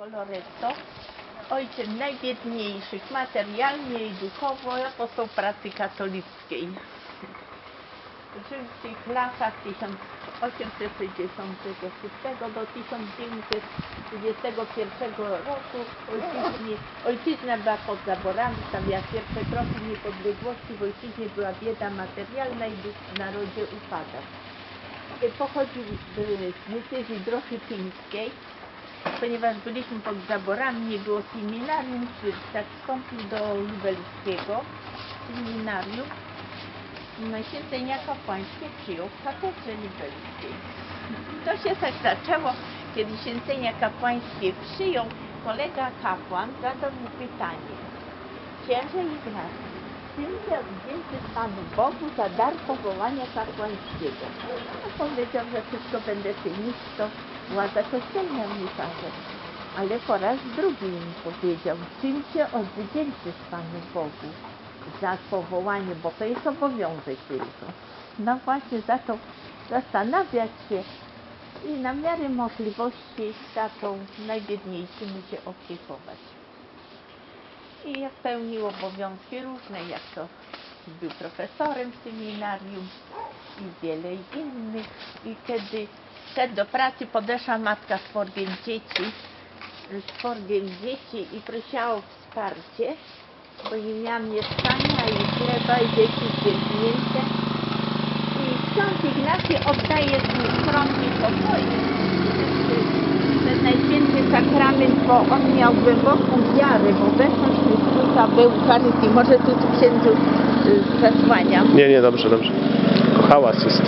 Coloretto, ojciec najbiedniejszych materialnie i duchowo apostoł pracy katolickiej. Żył w tych latach 1866 do 1921 roku. Ojczyźnie, ojczyzna była pod zaborami, stawiała pierwsze kroki niepodległości. W ojczyźnie była bieda materialna i w narodzie upadał. Pochodził z diecezji droszytyńskiej, ponieważ byliśmy pod zaborami, nie było seminarium, tak wstąpił do lubelskiego seminarium. No i święcenia kapłańskie przyjął w katedrze lubelskiej. To się tak zaczęło, kiedy święcenia kapłańskie przyjął, kolega kapłan zadał mu pytanie. Księże Ignacy, jest wdzięczny Panu Bogu za dar powołania kapłańskiego? No, powiedział, że wszystko będę czynić, to władza kościelna mi każe. Ale po raz drugi mi powiedział, czym się odwdzięczysz Panu Bogu za powołanie, bo to jest obowiązek tylko. No właśnie zaczął zastanawiać się i na miarę możliwości zaczął najbiedniejszymi się opiekować. I jak pełnił obowiązki różne, jak to był profesorem w seminarium i wiele innych. I kiedy szedł do pracy, podeszła matka z czworgiem dzieci, z czworgiem dzieci i prosiła o wsparcie, bo nie miała mieszkania i chleba i dzieci zbiednięte. I ksiądz Ignacy oddaje skromny pokoju ten Najświętszy Sakrament, bo on miał głęboką wiarę w obecność Chrystusa w Eucharystii. Może tu księdzu y, zasłaniam. Nie, nie, dobrze, dobrze. Hałas jest.